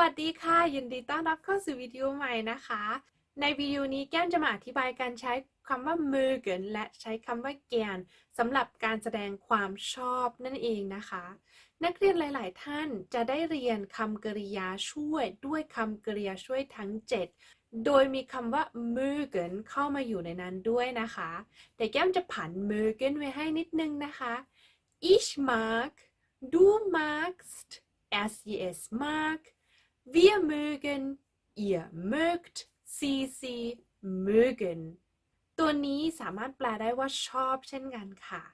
วัสดีค่ะ ยินดีต้อนรับเข้าสู่วิดีโอใหม่นะคะ ในวิดีโอนี้แก้มจะมาอธิบายการใช้คำว่า mögen และใช้คำว่า gern สำหรับการแสดงความชอบนั่นเองนะคะ นักเรียนหลาย ๆ ท่านจะได้เรียนคำกริยาช่วยด้วยคำกริยาช่วยทั้ง 7 โดยมีคำว่า mögen เข้ามาอยู่ในนั้นด้วยนะคะ แต่แก้มจะผัน mögen ไว้ให้นิดนึงนะคะ ich mag du magst er sie es mag Wir mögen, ihr mögt, sie sie mögen ตัวนี้สามารถแปลได้ว่าชอบเช่นกันค่ะ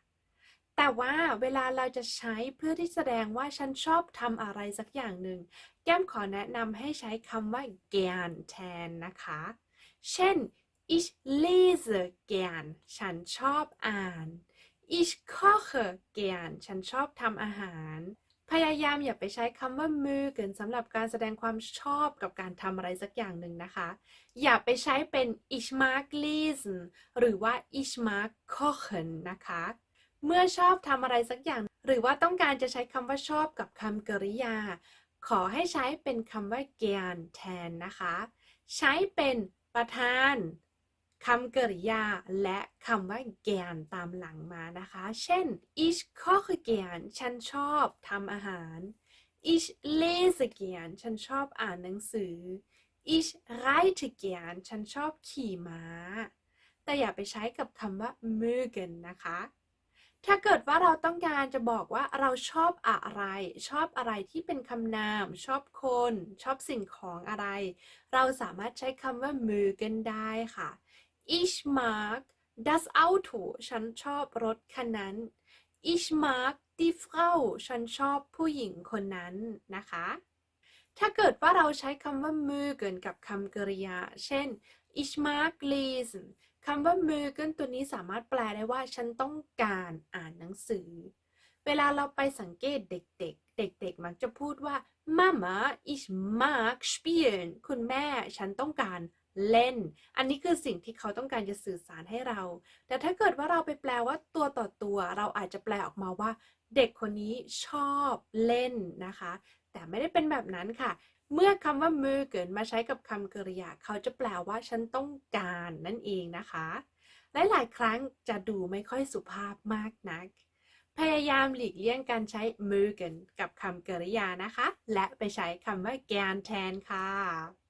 แต่ว่าเวลาเราจะใช้เพื่อที่แสดงว่าฉันชอบทำอะไรสักอย่างหนึ่ง แก้มขอแนะนำให้ใช้คำว่า gern แทนนะคะ เช่น ich lese gern ฉันชอบอ่าน ich koche gern ฉันชอบทำอาหาร พยายามอย่าไปใช้คำว่ามือเกินสำหรับการแสดงความชอบกับการทำอะไรสักอย่างหนึ่งนะคะ อย่าไปใช้เป็น ich mag lesen หรือว่า ich mag kochen นะคะ เมื่อชอบทำอะไรสักอย่าง หรือว่าต้องการจะใช้คำว่าชอบกับคำกริยา ขอให้ใช้เป็นคำว่า gern แทนนะคะ ใช้เป็นประธาน คำกริยาและคำว่า gern ตามหลังมานะคะ เช่น ich koche gern ฉันชอบทำอาหาร ich lese gern ฉันชอบอ่านหนังสือ ich reite gern ฉันชอบขี่ม้า แต่อย่าไปใช้กับคำว่า mögen นะคะ ถ้าเกิดว่าเราต้องการจะบอกว่าเราชอบอะไร ชอบอะไรที่เป็นคำนาม ชอบคน ชอบสิ่งของอะไร เราสามารถใช้คำว่า mögen ได้ค่ะ ich mag das Auto ฉันชอบรถคันนั้น ich mag die Frau ฉันชอบผู้หญิงคนนั้นนะคะ ถ้าเกิดว่าเราใช้คำว่า mögen กับคำกริยา เช่น ich mag lesen คำว่า mögen ตัวนี้สามารถแปลได้ว่า ฉันต้องการอ่านหนังสือ เวลาเราไปสังเกตเด็กๆ เด็กๆ มักจะพูดว่า Mama ich mag spielen คุณแม่ฉันต้องการ เล่น อันนี้คือสิ่งที่เขาต้องการจะสื่อสารให้เรา แต่ถ้าเกิดว่าเราไปแปลว่าตัวต่อตัว เราอาจจะแปลออกมาว่า เด็กคนนี้ชอบเล่นนะคะ แต่ไม่ได้เป็นแบบนั้นค่ะ เมื่อคำว่ามือเกินมาใช้กับคำกริยา เขาจะแปลว่าฉันต้องการนั่นเองนะคะหลายๆครั้งจะดูไม่ค่อยสุภาพมากนัก พยายามหลีกเลี่ยงการใช้มือเกินกับคำกริยานะคะ และไปใช้คำว่าแกนแทนค่ะ